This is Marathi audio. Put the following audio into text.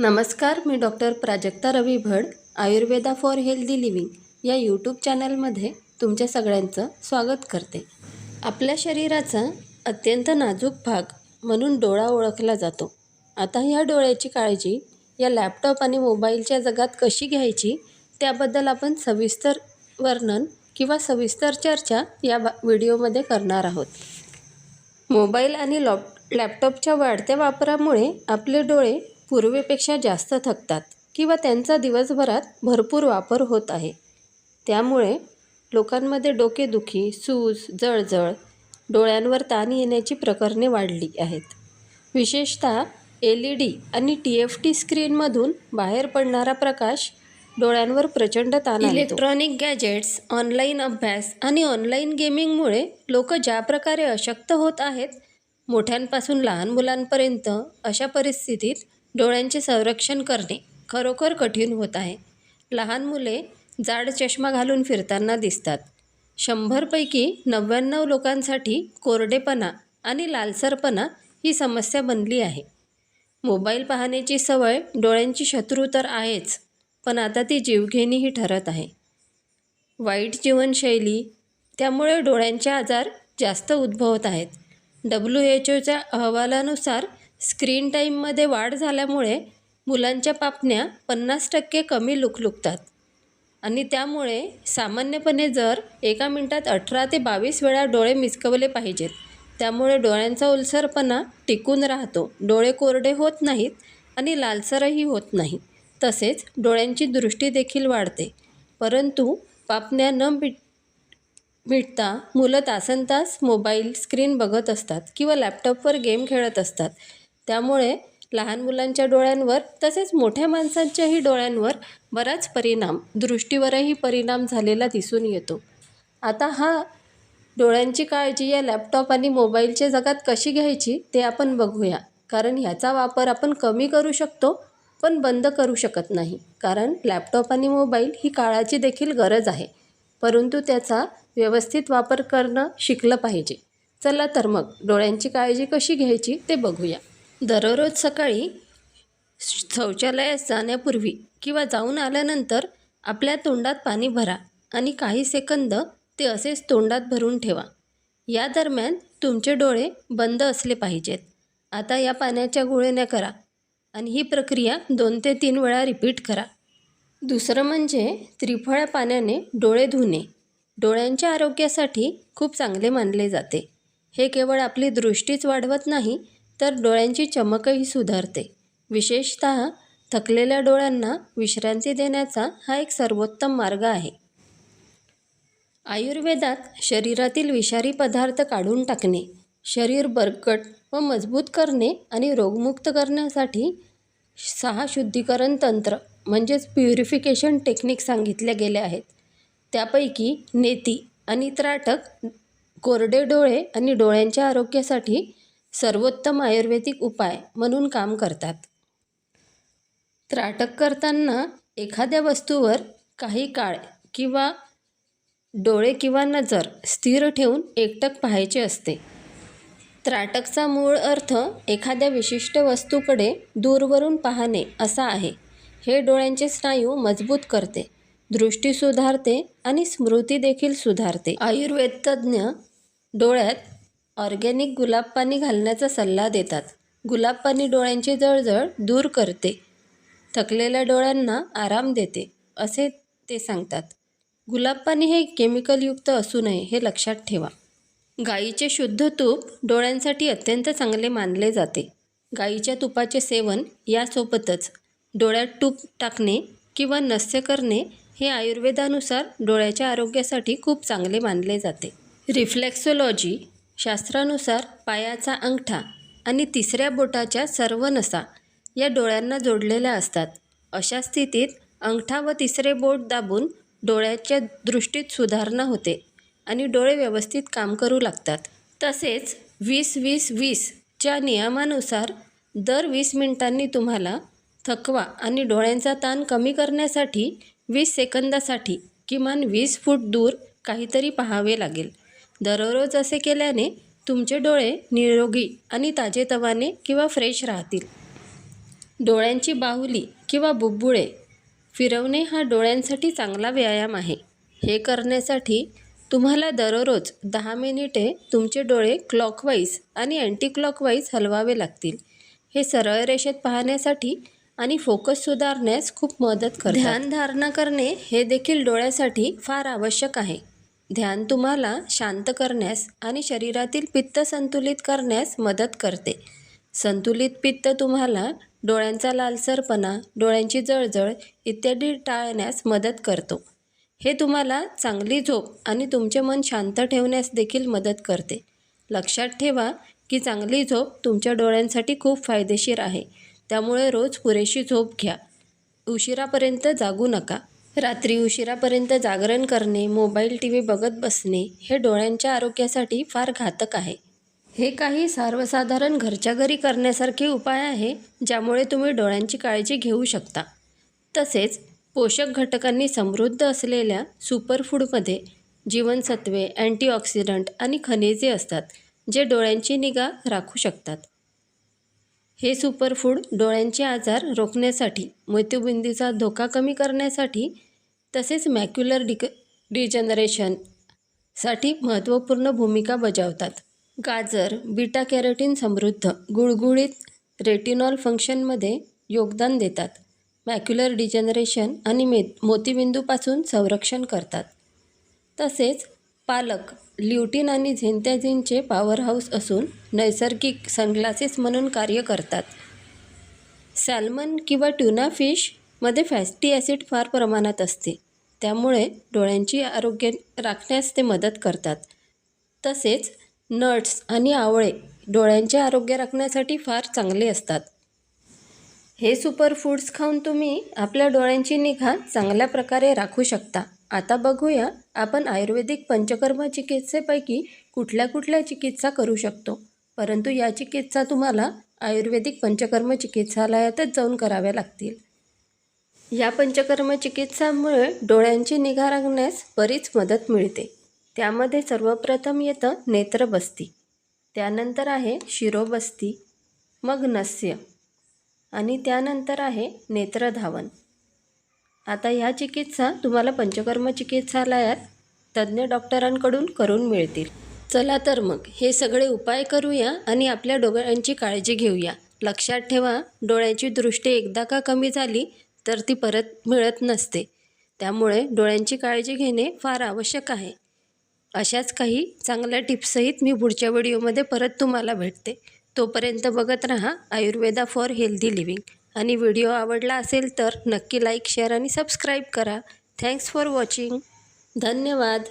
नमस्कार मी doctor Prajakta Ravi Bhad Ayurveda for healthy living या यूट्यूब चॅनलमध्ये तुमच्या सगळ्यांचं स्वागत करते. आपल्या शरीराचा अत्यंत नाजूक भाग म्हणून डोळा ओळखला जातो. आता ह्या डोळ्याची काळजी या लॅपटॉप आणि मोबाईलच्या जगात कशी घ्यायची त्याबद्दल आपण सविस्तर वर्णन किंवा सविस्तर चर्चा या बा व्हिडिओमध्ये करणार आहोत. मोबाईल आणि लॉप लॅपटॉपच्या वाढत्या वापरामुळे आपले डोळे पूर्वीपेक्षा जास्त थकतात किंवा त्यांचा दिवसभरात भरपूर वापर होत आहे. त्यामुळे लोकांमध्ये डोकेदुखी सूज जळजळ डोळ्यांवर ताण येण्याची प्रकरणे वाढली आहेत. विशेषतः एल ई डी आणि टी एफ टी स्क्रीनमधून बाहेर पडणारा प्रकाश डोळ्यांवर प्रचंड ताण इलेक्ट्रॉनिक गॅजेट्स ऑनलाईन अभ्यास आणि ऑनलाईन गेमिंगमुळे लोक ज्या प्रकारे अशक्त होत आहेत मोठ्यांपासून लहान मुलांपर्यंत अशा परिस्थितीत डोळ्यांचे संरक्षण करणे खरोखर कठीण होत आहे. लहान मुले जाड चष्मा घालून फिरताना दिसतात. शंभरपैकी नव्याण्णव लोकांसाठी कोरडेपणा आणि लालसरपणा ही समस्या बनली आहे. मोबाईल पाहण्याची सवय डोळ्यांची शत्रू तर आहेच पण आता ती जीवघेणीही ठरत आहे. वाईट जीवनशैली त्यामुळे डोळ्यांचे आजार जास्त उद्भवत आहेत. डब्ल्यू एच ओच्या अहवालानुसार स्क्रीन टाईममध्ये वाढ झाल्यामुळे मुलांच्या पापण्या पन्नास टक्के कमी लुकलुकतात. आणि त्यामुळे सामान्यपणे जर एका मिनटात अठरा ते बावीस वेळा डोळे मिचकवले पाहिजेत त्यामुळे डोळ्यांचा ओलसरपणा टिकून राहतो. डोळे कोरडे होत नाहीत आणि लालसरही होत नाही. तसेच डोळ्यांची दृष्टी देखील वाढते. परंतु पापण्या न मिट मिटता मुलं तासनतास मोबाईल स्क्रीन बघत असतात किंवा लॅपटॉपवर गेम खेळत असतात. त्यामुळे लहान मुलांच्या डोळ्यांवर तसेच मोठ्या माणसांच्याही डोळ्यांवर बराच परिणाम दृष्टीवरही परिणाम झालेला दिसून येतो. आता हा डोळ्यांची काळजी या लॅपटॉप आणि मोबाईलच्या जगात कशी घ्यायची ते आपण बघूया. कारण ह्याचा वापर आपण कमी करू शकतो पण बंद करू शकत नाही. कारण लॅपटॉप आणि मोबाईल ही काळाची देखील गरज आहे. परंतु त्याचा व्यवस्थित वापर करणं शिकलं पाहिजे. चला तर मग डोळ्यांची काळजी कशी घ्यायची ते बघूया. दररोज सकाळी शौचालयात जाण्यापूर्वी किंवा जाऊन आल्यानंतर आपल्या तोंडात पाणी भरा आणि काही सेकंद ते असेच तोंडात भरून ठेवा. या दरम्यान तुमचे डोळे बंद असले पाहिजेत. आता या पाण्याच्या गुळण्या करा आणि ही प्रक्रिया दोन ते तीन वेळा रिपीट करा. दुसरं म्हणजे त्रिफळ्या पाण्याने डोळे धुणे. डोळ्यांच्या आरोग्यासाठी खूप चांगले मानले जाते. हे केवळ आपली दृष्टीच वाढवत नाही तर डोळ्यांची चमकही सुधारते. विशेषत थकलेल्या डोळ्यांना विश्रांती देण्याचा हा एक सर्वोत्तम मार्ग आहे. आयुर्वेदात शरीरातील विषारी पदार्थ काढून टाकणे शरीर बरकट व मजबूत करणे आणि रोगमुक्त करण्यासाठी सहा शुद्धीकरण तंत्र म्हणजेच प्युरिफिकेशन टेक्निक सांगितल्या गेल्या आहेत. त्यापैकी नेती आणि त्राटक कोरडे डोळे आणि डोळ्यांच्या आरोग्यासाठी सर्वोत्तम आयुर्वेदिक उपाय म्हणून काम करतात. त्राटक करताना एखाद्या वस्तूवर काही काळ किंवा डोळे किंवा नजर स्थिर ठेवून एकटक पाहायचे असते. त्राटकचा मूळ अर्थ एखाद्या विशिष्ट वस्तूकडे दूरवरून पाहणे असा आहे. हे डोळ्यांचे स्नायू मजबूत करते दृष्टी सुधारते आणि स्मृती देखील सुधारते. आयुर्वेद तज्ज्ञ डोळ्यात ऑर्गॅनिक गुलाब पाणी घालण्याचा सल्ला देतात. गुलाब पाणी डोळ्यांची जळजळ दूर करते. थकलेल्या डोळ्यांना आराम देते असे ते सांगतात. गुलाब पाणी हे केमिकलयुक्त असू नये हे लक्षात ठेवा. गाईचे शुद्ध तूप डोळ्यांसाठी अत्यंत चांगले मानले जाते. गाईच्या तुपाचे सेवन यासोबतच डोळ्यात तूप टाकणे किंवा नस्य करणे हे आयुर्वेदानुसार डोळ्याच्या आरोग्यासाठी खूप चांगले मानले जाते. रिफ्लेक्सोलॉजी शास्त्रानुसार पायाचा अंगठा आणि तिसऱ्या बोटाच्या सर्व नसा या डोळ्यांना जोडलेल्या असतात. अशा स्थितीत अंगठा व तिसरे बोट दाबून डोळ्याच्या दृष्टीत सुधारणा होते आणि डोळे व्यवस्थित काम करू लागतात. तसेच वीस वीस वीसच्या नियमानुसार दर वीस मिनिटांनी तुम्हाला थकवा आणि डोळ्यांचा ताण कमी करण्यासाठी वीस सेकंदासाठी किमान वीस फूट दूर काहीतरी पाहावे लागेल. दररोज असे केल्याने तुमचे डोळे निरोगी आणि ताजेतवाने किंवा फ्रेश राहतील. डोळ्यांची बाहुली किंवा बुबुळे फिरवणे हा डोळ्यांसाठी चांगला व्यायाम आहे. हे करण्यासाठी तुम्हाला दररोज दहा मिनिटे तुमचे डोळे क्लॉकवाईज आणि अँटी क्लॉकवाईज हलवावे लागतील. हे सरळ रेषेत पाहण्यासाठी आणि फोकस सुधारण्यास खूप मदत करते ध्यानधारणा करणे हे देखील डोळ्यासाठी फार आवश्यक आहे. ध्यान तुम्हाला शांत करण्यास आणि शरीरातील पित्त संतुलित करण्यास मदत करते. संतुलित पित्त तुम्हाला डोळ्यांचा लालसरपणा डोळ्यांची जळजळ इत्यादी टाळण्यास मदत करतो. हे तुम्हाला चांगली झोप आणि तुमचे मन शांत ठेवण्यास देखील मदत करते. लक्षात ठेवा की चांगली झोप तुमच्या डोळ्यांसाठी खूप फायदेशीर आहे. त्यामुळे रोज पुरेशी झोप घ्या. उशिरापर्यंत जागू नका. रात्री उशिरापर्यंत जागरण करणे मोबाईल टी व्ही बघत बसणे हे डोळ्यांच्या आरोग्यासाठी फार घातक आहे. हे काही सर्वसाधारण घरच्या घरी करण्यासारखे उपाय आहे ज्यामुळे तुम्ही डोळ्यांची काळजी घेऊ शकता. तसेच पोषक घटकांनी समृद्ध असलेल्या सुपरफूडमध्ये जीवनसत्वे अँटीऑक्सिडंट आणि खनिजे असतात जे डोळ्यांची निगा राखू शकतात. हे सुपरफूड डोळ्यांचे आजार रोखण्यासाठी मोतीबिंदूचा धोका कमी करण्यासाठी तसेच मॅक्युलर डिक डिजनरेशनसाठी महत्त्वपूर्ण भूमिका बजावतात. गाजर बीटा कॅरोटीन समृद्ध गुळगुळीत रेटिनॉल फंक्शनमध्ये योगदान देतात. मॅक्युलर डिजनरेशन आणि मे मोतीबिंदूपासून संरक्षण करतात. तसेच पालक ल्युटीन आणि झेंत्याझिनचे पॉवरहाऊस असून नैसर्गिक सनग्लासेस म्हणून कार्य करतात. सॅल्मन किंवा ट्युना फिश मध्ये फॅस्टी ॲसिड फार प्रमाणात असते. त्यामुळे डोळ्यांची आरोग्य राखण्यास ते मदत करतात. तसेच नट्स आणि आवळे डोळ्यांचे आरोग्य राखण्यासाठी फार चांगले असतात. हे सुपर फूड्स खाऊन तुम्ही आपल्या डोळ्यांची निगा चांगल्या प्रकारे राखू शकता. आता बघूया आपण आयुर्वेदिक पंचकर्म चिकित्सेपैकी कुठल्या कुठल्या चिकित्सा करू शकतो. परंतु या चिकित्सा तुम्हाला आयुर्वेदिक पंचकर्म चिकित्सालयातच जाऊन कराव्या लागतील. या पंचकर्म चिकित्सामुळे डोळ्यांची निगा राखण्यास बरीच मदत मिळते. त्यामध्ये सर्वप्रथम येतं नेत्रबस्ती. त्यानंतर आहे शिरोबस्ती मग नस्य आणि त्यानंतर आहे नेत्रधावन. आता ह्या चिकित्सा तुम्हाला पंचकर्म चिकित्सालयात तज्ज्ञ डॉक्टरांकडून करून मिळतील. चला तर मग हे सगळे उपाय करूया आणि आपल्या डोळ्यांची काळजी घेऊया. लक्षात ठेवा डोळ्याची दृष्टी एकदा का कमी झाली तर ती परत मिळत नसते. त्यामुळे डोळ्यांची काळजी घेणे फार आवश्यक आहे. अशाच काही चांगल्या टिप्ससहित मी पुढच्या व्हिडिओमध्ये परत तुम्हाला भेटते. तोपर्यंत बघत रहा आयुर्वेदा फॉर हेल्दी लिव्हिंग. आणि व्हिडिओ आवडला असेल तर नक्की लाईक शेअर आणि सबस्क्राईब करा. Thanks for watching. धन्यवाद.